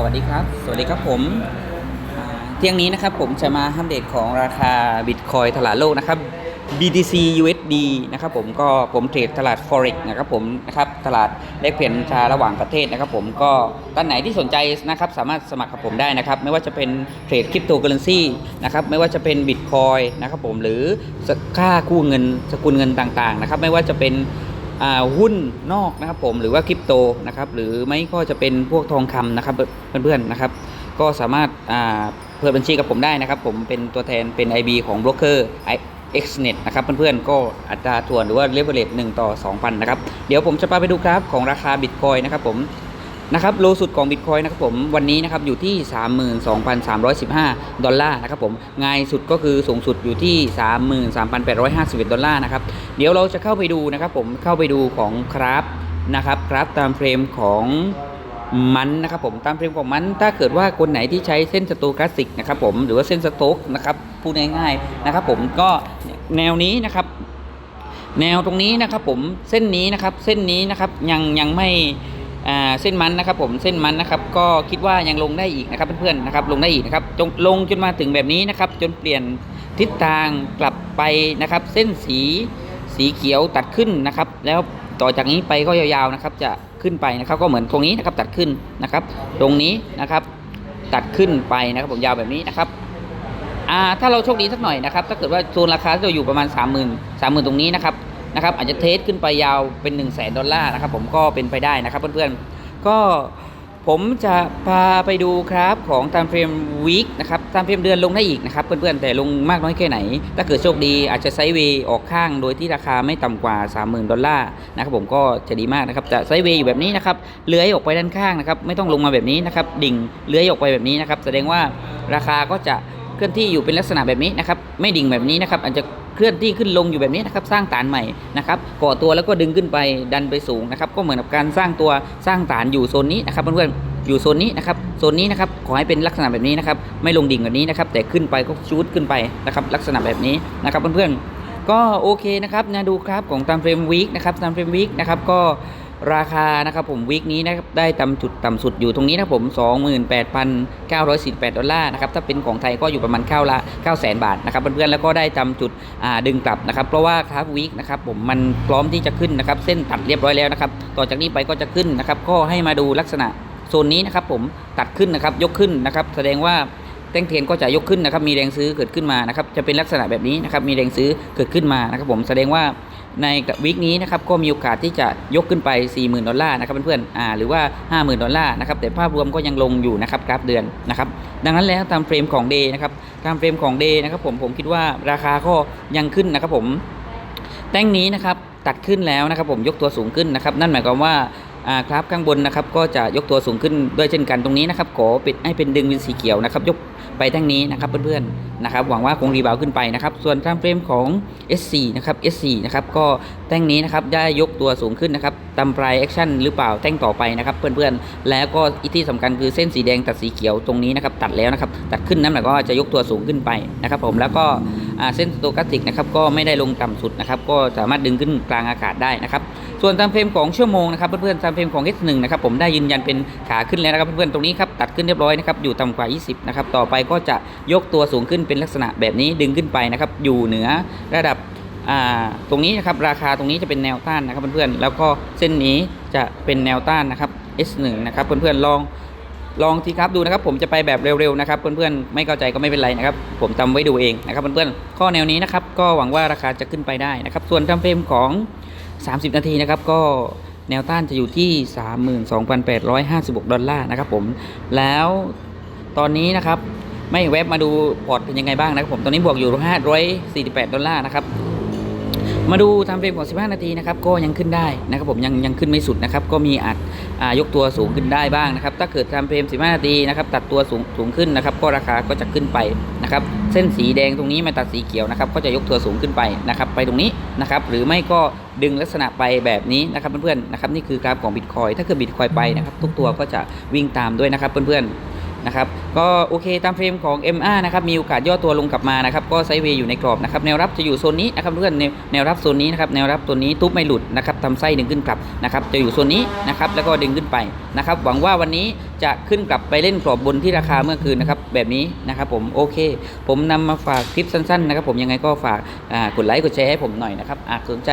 สวัสดีครับ สวัสดีครับผม เที่ยงนี้นะครับผมจะมาอัปเดตของราคาบิตคอยตลาดโลกนะครับ BTC USD นะครับผมก็ผมเทรดตลาด Forex นะครับผมนะครับตลาดแลกเปลี่ยนชาระหว่างประเทศนะครับผมก็ท่านไหนที่สนใจนะครับสามารถสมัครกับผมได้นะครับไม่ว่าจะเป็นเทรดคริปโตเคอเรนซีนะครับไม่ว่าจะเป็นบิตคอยนะครับผมหรือค่ากู้เงินสกุลเงินต่างๆนะครับไม่ว่าจะเป็น หุ้นนอกนะครับผมหรือว่าคริปโตนะครับหรือไม่ก็จะเป็นพวกทองคำนะครับเพื่อนๆนะครับ ก็สามารถเปิดบัญชีกับผมได้นะครับ ผมเป็นตัวแทนเป็น IB ของบล็อกเกอร์ XNet นะครับเพื่อนๆก็อัตราถ่วนหรือว่า leverage 1ต่อ 2,000 นะครับ เดี๋ยวผมจะพาไปดูกราฟของราคาบิตคอยนะครับผม นะครับโลสุดของ Bitcoin นะครับผมวันนี้นะครับอยู่ที่ 32,315 ดอลลาร์นะครับผมง่ายสุดก็คือสูงสุดอยู่ที่ 33,851 ดอลลาร์นะครับเดี๋ยวเราจะเข้าไปดูนะครับผมเข้าไปดูของคราฟนะครับคราฟตามเฟรมของมันนะครับผมตามเฟรมของมันถ้าเกิดว่าคนไหนที่ใช้เส้นสโตคลาสสิกนะครับผมหรือว่าเส้นสโต๊กนะครับพูดง่ายๆนะครับผมก็แนวนี้นะครับแนวตรงนี้นะครับผมเส้นนี้นะครับเส้นนี้นะครับยังยังไม่ เส้นมันนะครับผมเส้นมันนะครับก็คิดว่ายังลงได้อีกนะครับเพื่อนๆนะครับลงได้อีกนะครับจงลงจนมาถึงแบบนี้นะครับ จนเปลี่ยนทิศทางกลับไปนะครับ เส้นสีสีเขียวตัดขึ้นนะครับ แล้วต่อจากนี้ไปก็ยาวๆนะครับ จะขึ้นไปนะครับ ก็เหมือนตรงนี้นะครับตัดขึ้นนะครับ ตรงนี้นะครับ ตัดขึ้นไปนะครับผมยาวแบบนี้นะครับอ่าถ้าเราโชคดีสักหน่อยนะครับถ้าเกิดว่าโซนราคาที่เราอยู่ประมาณ 3 0 0 0 0 3 0,000 ตรงนี้นะครับ นะครับอาจจะเทสขึ้นไปยาวเป็น 1 0 0 0 0แดอลลาร์นะครับผมก็เป็นไปได้นะครับเพื่อนๆก็ผมจะพาไปดูครับของตามเฟรมวีคนะครับตามเฟรมเดือนลงได้อีกนะครับเพื่อนๆแต่ลงมากน้อยแค่ไหน ถ้าเกิดโชคดีอาจจะไซด์เวย์ออกข้างโดยที่ราคาไม่ต่ำกว่า 30,000 ดอลลาร์นะครับผมก็จะดีมากนะครับจะไซด์เวย์อยู่แบบนี้นะครับเลื้อยออกไปด้านข้างนะครับไม่ต้องลงมาแบบนี้นะครับดิ่งเลื้อยออกไปแบบนี้นะครับแสดงว่าราคาก็จะเคลื่อนที่อยู่เป็นลักษณะแบบนี้นะครับไม่ดิ่งแบบนี้นะครับอาจจะ เคลื่อนที่ขึ้นลงอยู่แบบนี้นะครับสร้างฐานใหม่นะครับก่อตัวแล้วก็ดึงขึ้นไปดันไปสูงนะครับก็เหมือนกับการสร้างตัวสร้างฐานอยู่โซนนี้นะครับเพื่อนๆอยู่โซนนี้นะครับโซนนี้นะครับขอให้เป็นลักษณะแบบนี้นะครับไม่ลงดิ่งแบบนี้นะครับแต่ขึ้นไปก็ชูดขึ้นไปนะครับลักษณะแบบนี้นะครับเพื่อนๆก็โอเคนะครับนะดูครับของตามเฟรมวีคนะครับตามเฟรมวีคนะครับก็ ราคานะครับผมวีคนี้นะครับได้ต่ำจุดต่ำสุดอยู่ตรงนี้นะผม 28,948 ดอลลาร์นะครับถ้าเป็นของไทยก็อยู่ประมาณ9ละ9แสนบาทนะครับเพื่อนๆแล้วก็ได้ต่ำจุดดึงกลับนะครับเพราะว่าคราฟวีคนะครับผมมันพร้อมที่จะขึ้นนะครับเส้นตัดเรียบร้อยแล้วนะครับต่อจากนี้ไปก็จะขึ้นนะครับก็ให้มาดูลักษณะโซนนี้นะครับผมตัดขึ้นนะครับยกขึ้นนะครับแสดงว่าแท่งเทียนก็จะยกขึ้นนะครับมีแรงซื้อเกิดขึ้นมานะครับจะเป็นลักษณะแบบนี้นะครับมีแรงซื้อเกิดขึ้นมานะครับผมแสดงว่า ในวีคนี้นะครับก็มีโอกาสที่จะยกขึ้นไป 40,000 ดอลลาร์นะครับเพื่อนๆอ่าหรือว่า 50,000 ดอลลาร์นะครับแต่ภาพรวมก็ยังลงอยู่นะครับกราฟเดือนนะครับดังนั้นแล้วตามเฟรมของ Day นะครับตามเฟรมของ Day นะครับผมผมคิดว่าราคาก็ยังขึ้นนะครับผมแท่งนี้นะครับตัดขึ้นแล้วนะครับผมยกตัวสูงขึ้นนะครับนั่นหมายความว่าอ่ากราฟข้างบนนะครับก็จะยกตัวสูงขึ้นด้วยเช่นกันตรงนี้นะครับขอปิดให้เป็นดึงเป็นสีเขียวนะครับยก ไปแท่งนี้นะครับเพื่อนๆนะครับหวังว่าคงรีบาวขึ้นไปนะครับส่วนตามเฟรมของ S4 นะครับ S4 นะครับก็แท่งนี้นะครับได้ยกตัวสูงขึ้นนะครับตามปลายแอคชั่นหรือเปล่าแท่งต่อไปนะครับเพื่อนๆ แล้วก็อีกที่สำคัญคือเส้นสีแดงตัดสีเขียวตรงนี้นะครับตัดแล้วนะครับตัดขึ้นน้ำหนักก็จะยกตัวสูงขึ้นไปนะครับผมแล้วก็ เส้นสโตแคสติกนะครับก็ไม่ได้ลงต่ำสุดนะครับก็สามารถดึงขึ้นกลางอากาศได้นะครับส่วนตามเฟรมของชั่วโมงนะครับเพื่อนๆตามเฟรมของ S1 นะครับผมได้ยืนยันเป็นขาขึ้นแล้วนะครับเพื่อนๆตรงนี้ครับตัดขึ้นเรียบร้อยนะครับอยู่ต่ำกว่า 20นะครับต่อไปก็จะยกตัวสูงขึ้นเป็นลักษณะแบบนี้ดึงขึ้นไปนะครับอยู่เหนือระดับตรงนี้นะครับราคาตรงนี้จะเป็นแนวต้านนะครับเพื่อนๆแล้วก็เส้นนี้จะเป็นแนวต้านนะครับ S1 นะครับเพื่อนๆลอง ลองทีครับดูนะครับ ผมจะไปแบบเร็วๆนะครับ เพื่อนๆไม่เข้าใจก็ไม่เป็นไรนะครับ ผมทำไว้ดูเองนะครับ เพื่อนๆข้อแนวนี้นะครับ ก็หวังว่าราคาจะขึ้นไปได้นะครับ ส่วนทำเฟรมของ 30 นาทีนะครับ ก็แนวต้านจะอยู่ที่ 32,856 ดอลลาร์นะครับ ผมแล้วตอนนี้นะครับไม่เว็บมาดูพอร์ตเป็นยังไงบ้างนะครับผมตอนนี้บวกอยู่ 548 ดอลลาร์นะครับ มาดูทำเฟรมของ 15 นาทีนะครับก็ยังขึ้นได้นะครับผมยังยังขึ้นไม่สุดนะครับก็มีอาจยกตัวสูงขึ้นได้บ้างนะครับถ้าเกิดทำเฟรม 15 นาทีนะครับตัดตัวสูงสูงขึ้นนะครับก็ราคาก็จะขึ้นไปนะครับเส้นสีแดงตรงนี้มาตัดสีเขียวนะครับก็จะยกตัวสูงขึ้นไปนะครับไปตรงนี้นะครับหรือไม่ก็ดึงลักษณะไปแบบนี้นะครับเพื่อนๆนะครับนี่คือกราฟของบิตคอยถ้าเกิดบิตคอยไปนะครับทุกตัวก็จะวิ่งตามด้วยนะครับเพื่อนๆ นะครับก็โอเคตามเฟรมของ MR นะครับมีโอกาสย่อตัวลงกลับมานะครับก็ไซเวย์อยู่ในกรอบนะครับแนวรับจะอยู่โซนนี้นะครับเพื่อนแนวแนวรับโซนนี้นะครับแนวรับตัวนี้ทุบไม่หลุดนะครับทำไส้ดึงขึ้นกลับนะครับจะอยู่โซนนี้นะครับแล้วก็ดึงขึ้นไปนะครับหวังว่าวันนี้จะขึ้นกลับไปเล่นกรอบบนที่ราคาเมื่อคืนนะครับแบบนี้นะครับผมโอเค ผมนำมาฝากคลิปสั้นๆนะครับผมยังไงก็ฝากกดไลค์กดแชร์ให้ผมหน่อยนะครับอาจสนใจ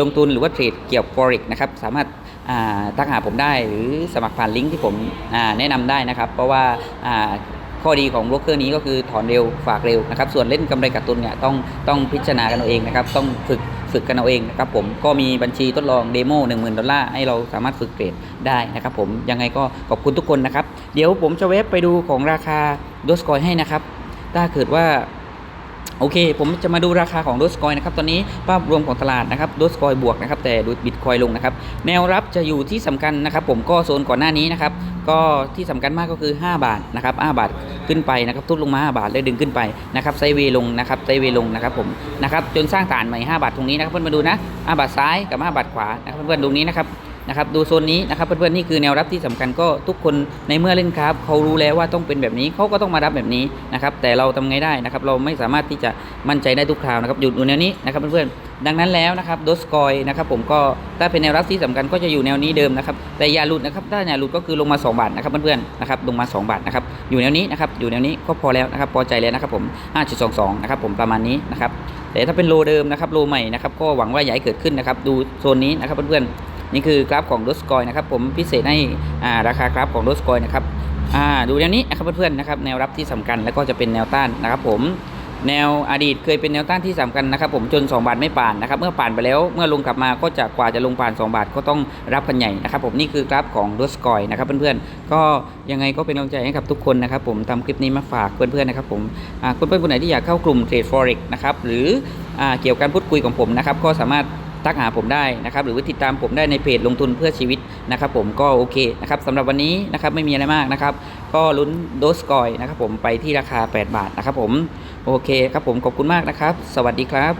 ลงทุนหรือว่าเทรดเกี่ยวกับ forex นะครับสามารถ ทักหาผมได้หรือสมัครผ่านลิงก์ที่ผมแนะนำได้นะครับ เพราะว่าข้อดีของโบรกเกอร์นี้ก็คือถอนเร็วฝากเร็วนะครับ ส่วนเล่นกำไรกัดตุนเนี่ยต้องต้องพิจารณากันเอาเองนะครับ ต้องฝึกฝึกกันเอาเองนะครับผมก็มีบัญชีทดลองเดโม10,000ดอลลาร์ให้เราสามารถฝึกเทรดได้นะครับผมยังไงก็ขอบคุณทุกคนนะครับ เดี๋ยวผมจะเว็บไปดูของราคาโดสกอยให้นะครับ ถ้าเกิดว่า โอเค ผมจะมาดูราคาของโดสคอยนะครับตอนนี้ภาพรวมของตลาดนะครับโดสคอยบวกนะครับแต่ดูบิตคอยลงนะครับแนวรับจะอยู่ที่สำคัญนะครับผมก็โซนก่อนหน้านี้นะครับก็ที่สำคัญมากก็คือ 5 บาทนะครับ5บาทขึ้นไปนะครับทุบลงมา 5 บาทแล้วดึงขึ้นไปนะครับไซเวลงนะครับไซเวลงนะครับผมนะครับจนสร้างฐานใหม่ 5 บาทตรงนี้นะครับเพื่อนมาดูนะ5บาทซ้ายกับ 5 บาทขวานะครับเพื่อนๆตรงนี้นะครับ นะครับดูโซนนี้นะครับเพื่อนๆนี่คือแนวรับที่สำคัญก็ทุกคนในเมื่อเล่นคราฟเขารู้แล้วว่าต้องเป็นแบบนี้เขาก็ต้องมารับแบบนี้นะครับแต่เราทำไงได้นะครับเราไม่สามารถที่จะมั่นใจได้ทุกคราวนะครับอยู่แนวนี้นะครับเพื่อนๆดังนั้นแล้วนะครับโดสกอยนะครับผมก็ถ้าเป็นแนวรับที่สำคัญก็จะอยู่แนวนี้เดิมนะครับแต่อย่าหลุดนะครับถ้าอย่าหลุดก็คือลงมา 2 บาทนะครับเพื่อนๆนะครับลงมา 2 บาทนะครับอยู่แนวนี้นะครับอยู่แนวนี้ก็พอแล้วนะครับพอใจแล้วนะครับผม5.22นะครับผมประมาณนี้นะครับแต่ถ้าเป็นโลเดิมนะครับโลใหม่นะครับก็หวังว่าอย่าให้เกิดขึ้นนะครับดูโซนนี้นะครับเพื่อนๆ นี่คือกราฟของดสกอยนะครับผมพิเศษให้ราคากราฟของดสกอยนะครับดูแนวนี้นะครับเพื่อนๆนะครับแนวรับที่สำคัญแล้วก็จะเป็นแนวต้านนะครับผมแนวอดีตเคยเป็นแนวต้านที่สำคัญนะครับผมจน 2 บาทไม่ผ่านนะครับเมื่อผ่านไปแล้วเมื่อลงกลับมาก็จะกว่าจะลงผ่าน 2 บาทก็ต้องรับกันใหญ่นะครับผมนี่คือกราฟของดสกอยนะครับเพื่อนๆก็ยังไงก็เป็นกำลังใจให้กับทุกคนนะครับผมทำคลิปนี้มาฝากเพื่อนๆนะครับผมเพื่อนๆคนไหนที่อยากเข้ากลุ่มเทรด forex นะครับหรืออเกี่ยวกับการพูดคุยของผมนะครับก็สามารถ ทักหาผมได้นะครับหรือว่าติดตามผมได้ในเพจลงทุนเพื่อชีวิตนะครับผมก็โอเคนะครับสำหรับวันนี้นะครับไม่มีอะไรมากนะครับก็ลุ้นโดสกอยนะครับผมไปที่ราคา 8 บาทนะครับผมโอเคครับผมขอบคุณมากนะครับ สวัสดีครับ